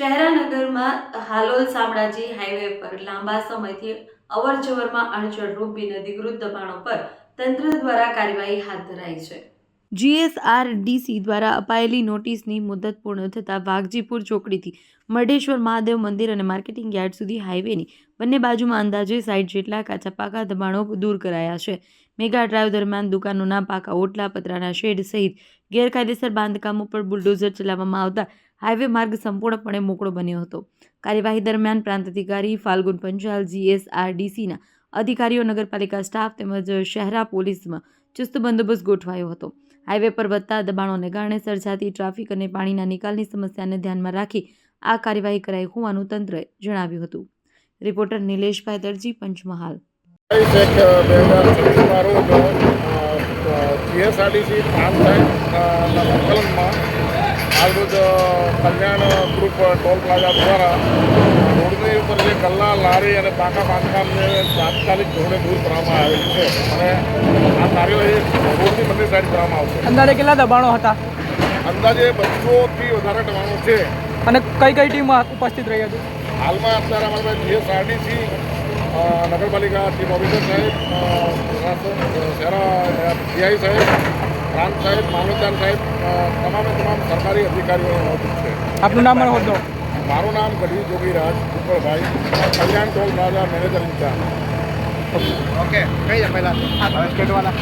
શહેરાનગરમાં Halol Shamlaji highway પર લાંબા સમયથી અવરજવરમાં અણચડરૂપ બિનઅધિકૃત દબાણો પર તંત્ર દ્વારા કાર્યવાહી હાથ ધરાઈ છે. જીએસઆરડીસી દ્વારા અપાયેલી નોટિસની મુદત પૂર્ણ થતાં વાઘજીપુર ચોકડીથી મરડેશ્વર મહાદેવ મંદિર અને માર્કેટિંગ યાર્ડ સુધી હાઈવેની બંને બાજુમાં અંદાજે સાઠ જેટલા કાચા પાકા દબાણો દૂર કરાયા છે. મેગા ડ્રાઈવ દરમિયાન દુકાનોના પાકા ઓટલા પતરાના શેડ સહિત ગેરકાયદેસર બાંધકામો પર બુલડોઝર ચલાવવામાં આવતા હાઈવે માર્ગ સંપૂર્ણપણે મોકળો બન્યો હતો. કાર્યવાહી દરમિયાન પ્રાંત અધિકારી ફાલ્ગુન પંચાલ, જીએસઆરડીસીના અધિકારીઓ, નગરપાલિકા સ્ટાફ તેમજ શહેરા પોલીસમાં ચુસ્ત બંદોબસ્ત ગોઠવાયો હતો. હાઈવે પર વધતા દબાણોને કારણે સર્જાતી ટ્રાફિક અને પાણીના નિકાલની સમસ્યાને ધ્યાનમાં રાખી આ કાર્યવાહી કરાઈ હોવાનું તંત્રએ જણાવ્યું હતું. રિપોર્ટર નિલેશભાઈ દરજી, પંચમહાલ. એક આજરોજ કલ્યાણ ગ્રુપ ટોલ પ્લાઝા દ્વારા રોડની ઉપર જે ગલ્લા લારી અને પાકા બાંધકામને તાત્કાલિક ધોરણે દૂર કરવામાં આવેલ છે. અને આ કાર્યવાહી રોડની બંને સાઈડ કરવામાં આવશે. અંદાજે કેટલા દબાણો હતા? અંદાજે બસોથી વધારે દબાણો છે. અને કઈ કઈ ટીમ ઉપસ્થિત રહી હતી? હાલમાં અત્યારે અમારી પાસે જીએસઆરટીસી નગરપાલિકા ચીફ ઓફિસર સાહેબ શહેરા પીઆઈ સાહેબ પ્રાંત સાહેબ મામલતદાર સાહેબ તમામે તમામ સરકારી અધિકારીઓ મોજૂદ છે. આપનું નામ હોદ્દો? મારું નામ Gadhvi Jogiraj Bhupalbhai Kalyan toll plaza manager incharge. Okay કઈ પહેલાં. સ્ટેટવાલા